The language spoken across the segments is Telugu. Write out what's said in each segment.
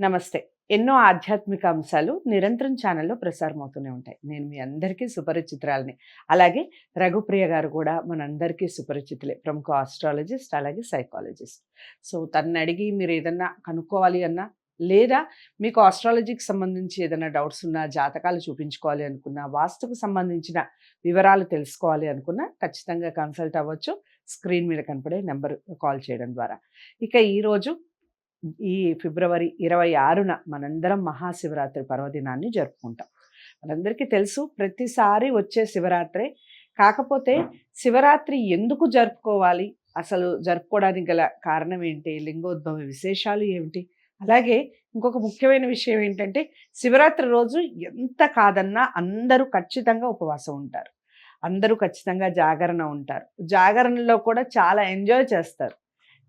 నమస్తే. ఎన్నో ఆధ్యాత్మిక అంశాలు నిరంతరం ఛానల్లో ప్రసారం అవుతూనే ఉంటాయి. నేను మీ అందరికీ సుపరిచితురాలని. అలాగే రఘుప్రియ గారు కూడా మనందరికీ సుపరిచితులే. ప్రముఖ ఆస్ట్రాలజిస్ట్ అలాగే సైకాలజిస్ట్. సో తనని అడిగి మీరు ఏదన్నా కనుక్కోవాలి అన్నా లేదా మీకు ఆస్ట్రాలజీకి సంబంధించి ఏదైనా డౌట్స్ ఉన్నా జాతకాలు చూపించుకోవాలి అనుకున్నా వాస్తుకు సంబంధించిన వివరాలు తెలుసుకోవాలి అనుకున్నా ఖచ్చితంగా కన్సల్ట్ అవ్వచ్చు. స్క్రీన్ మీద కనపడే నెంబర్ కాల్ చేయడం ద్వారా. ఇక ఈరోజు ఈ ఫిబ్రవరి ఇరవై ఆరున మనందరం మహాశివరాత్రి పర్వదినాన్ని జరుపుకుంటాం. మనందరికీ తెలుసు ప్రతిసారి వచ్చే శివరాత్రే. కాకపోతే శివరాత్రి ఎందుకు జరుపుకోవాలి? అసలు జరుపుకోవడానికి గల కారణం ఏంటి? లింగోద్భవ విశేషాలు ఏమిటి? అలాగే ఇంకొక ముఖ్యమైన విషయం ఏంటంటే శివరాత్రి రోజు ఎంత కాదన్నా అందరూ ఖచ్చితంగా ఉపవాసం ఉంటారు. అందరూ ఖచ్చితంగా జాగరణ ఉంటారు. జాగరణలో కూడా చాలా ఎంజాయ్ చేస్తారు.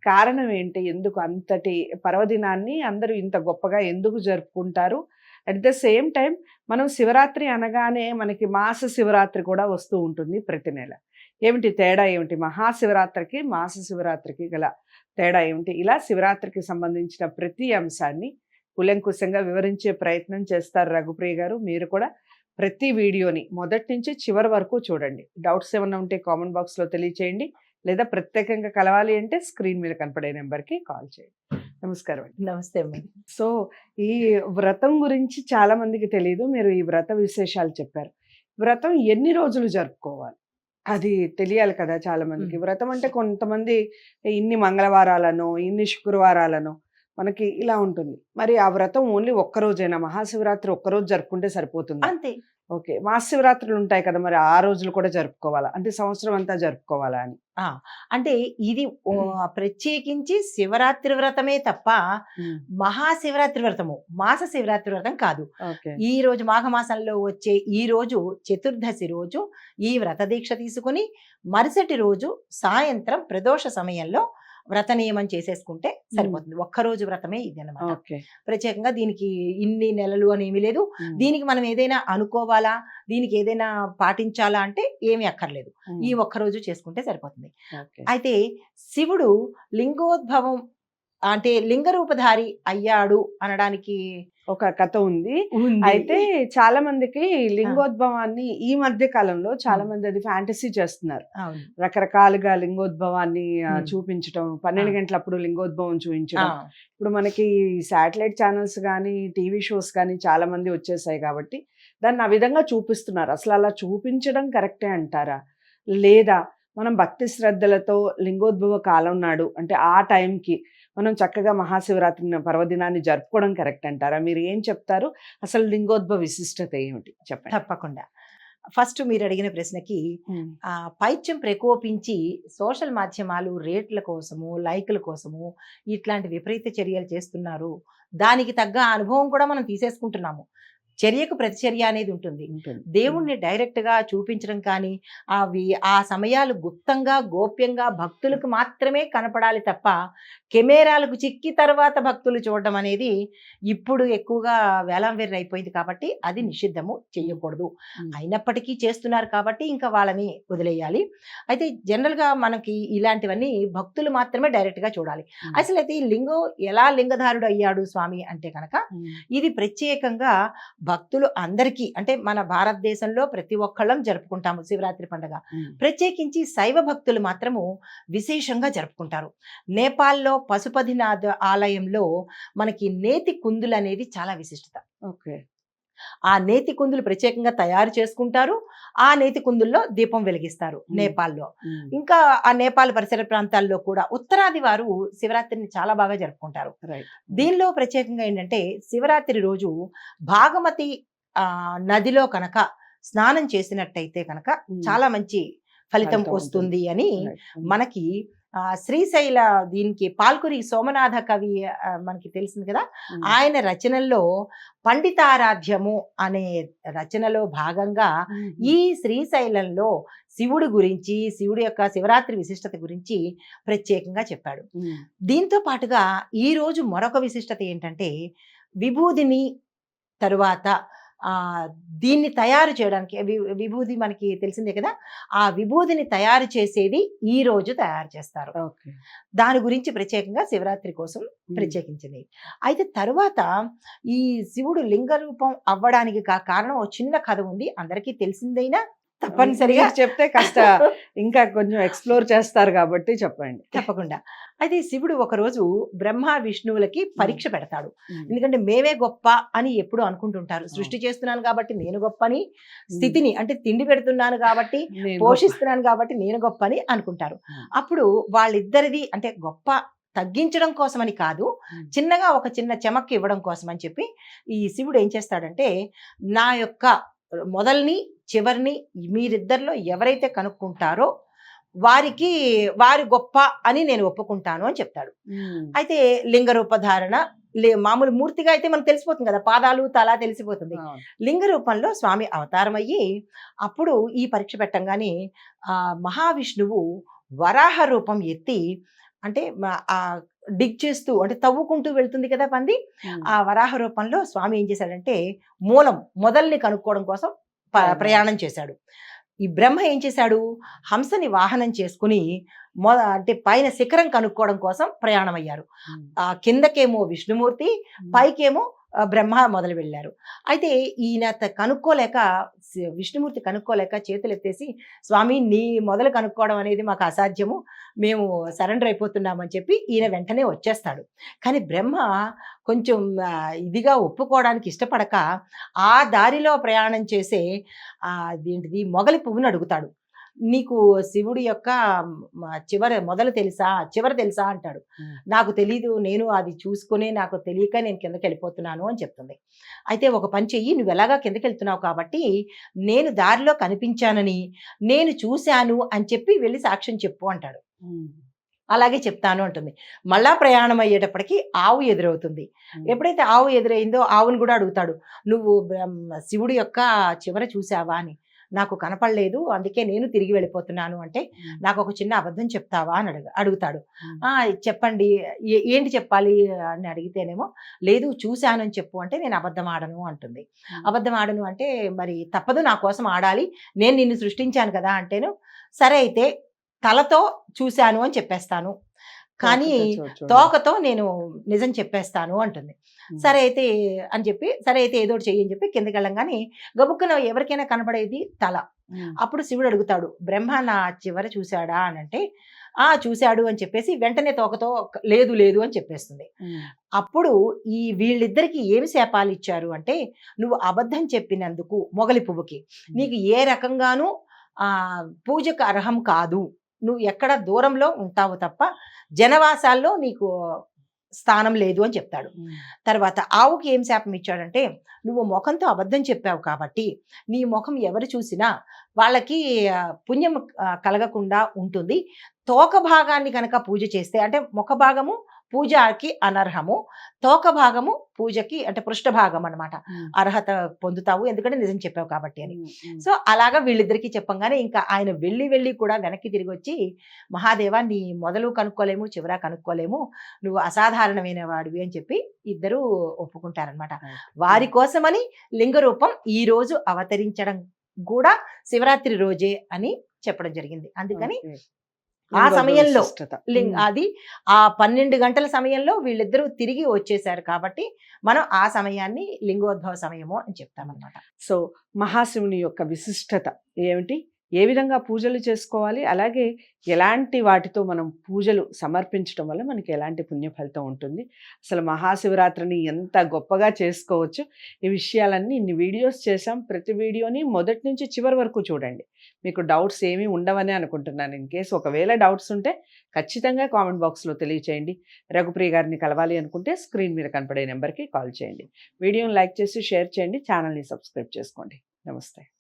కారణం ఏంటి? ఎందుకు అంతటి పర్వదినాన్ని అందరూ ఇంత గొప్పగా ఎందుకు జరుపుకుంటారు? అట్ ద సేమ్ టైం మనం శివరాత్రి అనగానే మనకి మాస శివరాత్రి కూడా వస్తూ ఉంటుంది ప్రతి నెల. ఏమిటి తేడా ఏమిటి? మహాశివరాత్రికి మాస శివరాత్రికి గల తేడా ఏమిటి? ఇలా శివరాత్రికి సంబంధించిన ప్రతి అంశాన్ని కులంకుశంగా వివరించే ప్రయత్నం చేస్తారు రఘుప్రియ గారు. మీరు కూడా ప్రతి వీడియోని మొదటి నుంచి చివరి వరకు చూడండి. డౌట్స్ ఏమైనా ఉంటే కామెంట్ బాక్స్లో తెలియచేయండి. లేదా ప్రత్యేకంగా కలవాలి అంటే స్క్రీన్ మీద కనపడే నెంబర్కి కాల్ చేయండి. నమస్కారం అండి. నమస్తే అమ్మ సో ఈ వ్రతం గురించి చాలా మందికి తెలియదు మీరు ఈ వ్రత విశేషాలు చెప్పారు. వ్రతం ఎన్ని రోజులు జరుపుకోవాలి? అది తెలియాలి కదా చాలా మందికి. వ్రతం అంటే కొంతమంది ఇన్ని మంగళవారాలను ఇన్ని శుక్రవారాలను మనకి ఇలా ఉంటుంది. మరి ఆ వ్రతం ఓన్లీ ఒక్క రోజైనా? మహాశివరాత్రి ఒక్క రోజు జరుపుకుంటే సరిపోతుంది? అంతే. ఓకే. మహాశివరాత్రులు ఉంటాయి కదా మరి ఆ రోజులు కూడా జరుపుకోవాలా? అంటే సంవత్సరం అంతా జరుపుకోవాలా అని? అంటే ఇది ప్రత్యేకించి శివరాత్రి వ్రతమే తప్ప మహాశివరాత్రి వ్రతము మాస శివరాత్రి వ్రతం కాదు. ఈ రోజు మాఘమాసంలో వచ్చే ఈ రోజు చతుర్దశి రోజు ఈ వ్రత దీక్ష తీసుకుని మరుసటి రోజు సాయంత్రం ప్రదోష సమయంలో వ్రత నియమం చేసేసుకుంటే సరిపోతుంది. ఒక్క రోజు వ్రతమే ఇది అనమాట ప్రత్యేకంగా దీనికి ఇన్ని నెలలు అని ఏమీ లేదు. దీనికి మనం ఏదైనా అనుకోవాలా దీనికి ఏదైనా పాటించాలా అంటే ఏమీ అక్కర్లేదు. ఈ ఒక్క రోజు చేసుకుంటే సరిపోతుంది. అయితే శివుడు లింగోద్భవం అంటే లింగరూపధారి అయ్యాడు అనడానికి ఒక కథ ఉంది. అయితే చాలా మందికి లింగోద్భవాన్ని ఈ మధ్య కాలంలో చాలా. మంది అది ఫ్యాంటసీ చేస్తున్నారు. రకరకాలుగా లింగోద్భవాన్ని. చూపించడం పన్నెండు. గంటలప్పుడు లింగోద్భవం చూపించడం ఇప్పుడు మనకి శాటిలైట్ ఛానల్స్ కానీ టీవీ షోస్ కానీ చాలా మంది వచ్చేసాయి కాబట్టి దాన్ని ఆ విధంగా చూపిస్తున్నారు అసలు అలా చూపించడం కరెక్టే అంటారా లేదా మనం భక్తి శ్రద్ధలతో లింగోద్భవ కాలం నాడు అంటే ఆ టైంకి మనం చక్కగా మహాశివరాత్రి పర్వదినాన్ని జరుపుకోవడం కరెక్ట్ అంటారా? మీరు ఏం చెప్తారు? అసలు లింగోద్భవ విశిష్టత ఏమిటి? చెప్పండి. తప్పకుండా. ఫస్ట్ మీరు అడిగిన ప్రశ్నకి ఆ పైత్యం ప్రకోపించి సోషల్ మాధ్యమాలు రేట్ల కోసము లైకుల కోసము ఇట్లాంటి విపరీత చర్యలు చేస్తున్నారు. దానికి తగ్గ అనుభవం కూడా మనం తీసేసుకుంటున్నాము. చర్యకు ప్రతిచర్య అనేది ఉంటుంది. దేవుణ్ణి డైరెక్ట్గా చూపించడం కానీ అవి ఆ సమయాలు గుప్తంగా గోప్యంగా భక్తులకు మాత్రమే కనపడాలి తప్ప కెమెరాలకు చిక్కి తర్వాత భక్తులు చూడడం అనేది ఇప్పుడు ఎక్కువగా వేలం అయిపోయింది కాబట్టి అది నిషిద్ధము చెయ్యకూడదు మ్మ్. అయినప్పటికీ చేస్తున్నారు కాబట్టి ఇంకా వాళ్ళని వదిలేయాలి. అయితే జనరల్గా మనకి ఇలాంటివన్నీ భక్తులు మాత్రమే డైరెక్ట్గా చూడాలి. అసలు అయితే ఈ లింగం ఎలా లింగధారుడు అయ్యాడు స్వామి అంటే కనుక. ఇది ప్రత్యేకంగా భక్తులు అందరికీ అంటే మన భారతదేశంలో ప్రతి ఒక్కళ్ళం జరుపుకుంటాము శివరాత్రి పండుగ. ప్రత్యేకించి శైవ భక్తులు మాత్రము విశేషంగా జరుపుకుంటారు. నేపాల్లో పశుపతినాథ ఆలయంలో మనకి నేతి కుందులు అనేది చాలా విశిష్టత. ఓకే. ఆ నేతి కుందులు ప్రత్యేకంగా తయారు చేసుకుంటారు ఆ నేతి కుందుల్లో దీపం వెలిగిస్తారు. నేపాల్లో. ఇంకా ఆ నేపాల్ పరిసర ప్రాంతాల్లో కూడా ఉత్తరాది వారు శివరాత్రిని చాలా బాగా జరుపుకుంటారు దీనిలో ప్రత్యేకంగా ఏంటంటే శివరాత్రి రోజు భాగమతి ఆ నదిలో కనుక స్నానం చేసినట్టయితే కనుక. చాలా మంచి ఫలితం వస్తుంది అని. మనకి శ్రీశైల దీనికి పాల్కురి సోమనాథ కవి మనకి తెలిసింది కదా. ఆయన రచనల్లో పండితారాధ్యము అనే రచనలో భాగంగా. ఈ శ్రీశైలంలో శివుడి గురించి శివుడి యొక్క శివరాత్రి విశిష్టత గురించి ప్రత్యేకంగా చెప్పాడు. దీంతో పాటుగా ఈ రోజు మరొక విశిష్టత ఏంటంటే విభూదిని తరువాత దీన్ని తయారు చేయడానికి విభూది మనకి తెలిసిందే కదా? ఆ విభూదిని తయారు చేసేది ఈ రోజు తయారు చేస్తారు. దాని గురించి ప్రత్యేకంగా శివరాత్రి కోసం ప్రత్యేకించింది. అయితే తరువాత ఈ శివుడు లింగ రూపం అవ్వడానికి కారణం ఓ చిన్న కథ ఉంది. అందరికీ తెలిసిందైనా తప్పనిసరిగా చెప్తే కాస్త ఇంకా కొంచెం ఎక్స్ప్లోర్ చేస్తారు కాబట్టి చెప్పండి. తప్పకుండా. అయితే శివుడు ఒకరోజు బ్రహ్మ విష్ణువులకి పరీక్ష పెడతాడు. ఎందుకంటే మేమే గొప్ప అని ఎప్పుడు అనుకుంటుంటారు. సృష్టి చేస్తున్నాను కాబట్టి నేను గొప్ప అని స్థితిని అంటే తిండి పెడుతున్నాను కాబట్టి నేను పోషిస్తున్నాను కాబట్టి నేను గొప్ప అని అనుకుంటారు. అప్పుడు వాళ్ళిద్దరిది అంటే గొప్ప తగ్గించడం కోసమని కాదు. చిన్నగా ఒక చిన్న చెమక్కి ఇవ్వడం కోసం అని చెప్పి ఈ శివుడు ఏం చేస్తాడంటే నా యొక్క మొదల్ని చివరిని మీరిద్దరిలో ఎవరైతే కనుక్కుంటారో వారికి వారి గొప్ప అని నేను ఒప్పుకుంటాను అని చెప్తాడు. అయితే లింగ రూపధారణ లే మామూలు మూర్తిగా అయితే మనకు తెలిసిపోతుంది కదా పాదాలు తల తెలిసిపోతుంది. లింగ రూపంలో స్వామి అవతారం అయ్యి అప్పుడు ఈ పరీక్ష పెట్టంగానే ఆ మహావిష్ణువు వరాహ రూపం ఎత్తి అంటే డిగ్ చేస్తూ అంటే తవ్వుకుంటూ వెళ్తుంది కదా పంది. ఆ వరాహ రూపంలో స్వామి ఏం చేశాడంటే మూలం మొదల్ని కనుక్కోవడం కోసం. ప్రయాణం చేశాడు ఈ బ్రహ్మ ఏం చేశాడు హంసని వాహనం చేసుకుని మొ అంటే పైన శిఖరం కనుక్కోవడం కోసం ప్రయాణం అయ్యారు. ఆ కిందకేమో విష్ణుమూర్తి. పైకేమో బ్రహ్మ మొదలు వెళ్ళారు. అయితే ఈయన కనుక్కోలేక విష్ణుమూర్తి కనుక్కోలేక చేతులు ఎత్తేసి స్వామి నీ మొదలు కనుక్కోవడం అనేది మాకు అసాధ్యము. మేము సరెండర్ అయిపోతున్నామని చెప్పి ఈయన వెంటనే వచ్చేస్తాడు. కానీ బ్రహ్మ కొంచెం ఇదిగా ఒప్పుకోవడానికి ఇష్టపడక ఆ దారిలో ప్రయాణం చేసే ఏంటిది మొగలి పువ్వును అడుగుతాడు. నీకు శివుడి యొక్క చివరి మొదలు తెలుసా? చివరి తెలుసా అంటాడు. నాకు తెలీదు నేను అది చూసుకునే నాకు తెలియక నేను కిందకి వెళ్ళిపోతున్నాను అని చెప్తుంది. అయితే ఒక పని చెయ్యి నువ్వు ఎలాగా కిందకి వెళ్తున్నావు కాబట్టి నేను దారిలో కనిపించానని నేను చూశాను అని చెప్పి వెళ్ళి సాక్ష్యం చెప్పు అంటాడు. అలాగే చెప్తాను అంటుంది. మళ్ళా ప్రయాణం అయ్యేటప్పటికి ఆవు ఎదురవుతుంది. ఎప్పుడైతే ఆవు ఎదురైందో ఆవుని కూడా అడుగుతాడు. నువ్వు శివుడి యొక్క చివర చూసావా అని. నాకు కనపడలేదు అందుకే నేను తిరిగి వెళ్ళిపోతున్నాను అంటే. నాకు ఒక చిన్న అబద్ధం చెప్తావా అని అడుగు అడుగుతాడు ఉమ్. "ఆ, చెప్పండి ఏ- ఏంటి చెప్పాలి అని అడిగితేనేమో లేదు చూశానని చెప్పు అంటే నేను అబద్ధం ఆడను అంటుంది. అబద్ధం ఆడను అంటే మరి తప్పదు నా కోసం ఆడాలి నేను నిన్ను సృష్టించాను కదా అంటేను సరే అయితే తలతో చూశాను అని చెప్పేస్తాను కానీ తోకతో నేను నిజం చెప్పేస్తాను అంటుంది. సరే అయితే అని చెప్పి సరే అయితే ఏదో చెయ్యి అని చెప్పి కిందకి వెళ్ళంగానే గబుక్కున ఎవరికైనా కనపడేది తల. అప్పుడు శివుడు అడుగుతాడు బ్రహ్మ నా చివర చూశాడా? అని అంటే ఆ చూశాడు అని చెప్పేసి వెంటనే తోకతో లేదు లేదు అని చెప్పేస్తుంది. అప్పుడు ఈ వీళ్ళిద్దరికి ఏమి శాపాలు ఇచ్చారు అంటే నువ్వు అబద్ధం చెప్పినందుకు మొగలి పువ్వుకి నీకు ఏ రకంగానూ ఆ పూజకు అర్హం కాదు. నువ్వు ఎక్కడ దూరంలో ఉంటావు తప్ప జనవాసాల్లో నీకు స్థానం లేదు అని చెప్తాడు. తర్వాత ఆవుకి ఏం శాపం ఇచ్చాడంటే నువ్వు ముఖంతో అబద్ధం చెప్పావు కాబట్టి నీ ముఖం ఎవరు చూసినా వాళ్ళకి పుణ్యం కలగకుండా ఉంటుంది తోక భాగాన్ని కనుక పూజ చేస్తే అంటే ముఖ భాగము పూజకి అనర్హము తోక భాగము పూజకి అంటే పృష్ఠ భాగం అనమాట. అర్హత పొందుతావు ఎందుకంటే నిజం చెప్పావు కాబట్టి అని. సో అలాగా వీళ్ళిద్దరికీ చెప్పంగానే ఇంకా ఆయన వెళ్ళి వెళ్ళి కూడా వెనక్కి తిరిగి వచ్చి మహాదేవ నీ మొదలు కనుక్కోలేము చివర కనుక్కోలేము నువ్వు అసాధారణమైన వాడివి అని చెప్పి ఇద్దరు ఒప్పుకుంటారనమాట వారి కోసమని లింగ రూపం ఈ రోజు అవతరించడం కూడా శివరాత్రి రోజే అని చెప్పడం జరిగింది అందుకని. ఆ సమయంలో. లింగ. అది ఆ పన్నెండు గంటల సమయంలో వీళ్ళిద్దరూ తిరిగి వచ్చేసారు కాబట్టి మనం ఆ సమయాన్ని లింగోద్భవ సమయము అని చెప్తామన్నమాట సో మహాశివుని యొక్క విశిష్టత ఏమిటి ఏ విధంగా పూజలు చేసుకోవాలి? అలాగే ఎలాంటి వాటితో మనం పూజలు సమర్పించడం వల్ల మనకి ఎలాంటి పుణ్య ఫలితం ఉంటుంది? అసలు మహాశివరాత్రిని ఎంత గొప్పగా చేసుకోవచ్చు? ఈ విషయాలన్నీ ఇన్ని వీడియోస్ చేసాం ప్రతి వీడియోని మొదటి నుంచి చివరి వరకు చూడండి. మీకు డౌట్స్ ఏమీ ఉండవని అనుకుంటున్నాను. ఇన్ కేసు ఒకవేళ డౌట్స్ ఉంటే ఖచ్చితంగా కామెంట్ బాక్స్లో తెలియచేయండి. రఘుప్రియ గారిని కలవాలి అనుకుంటే స్క్రీన్ మీద కనపడే నెంబర్కి కాల్ చేయండి. వీడియోని లైక్ చేసి షేర్ చేయండి. ఛానల్ని సబ్స్క్రైబ్ చేసుకోండి. నమస్తే.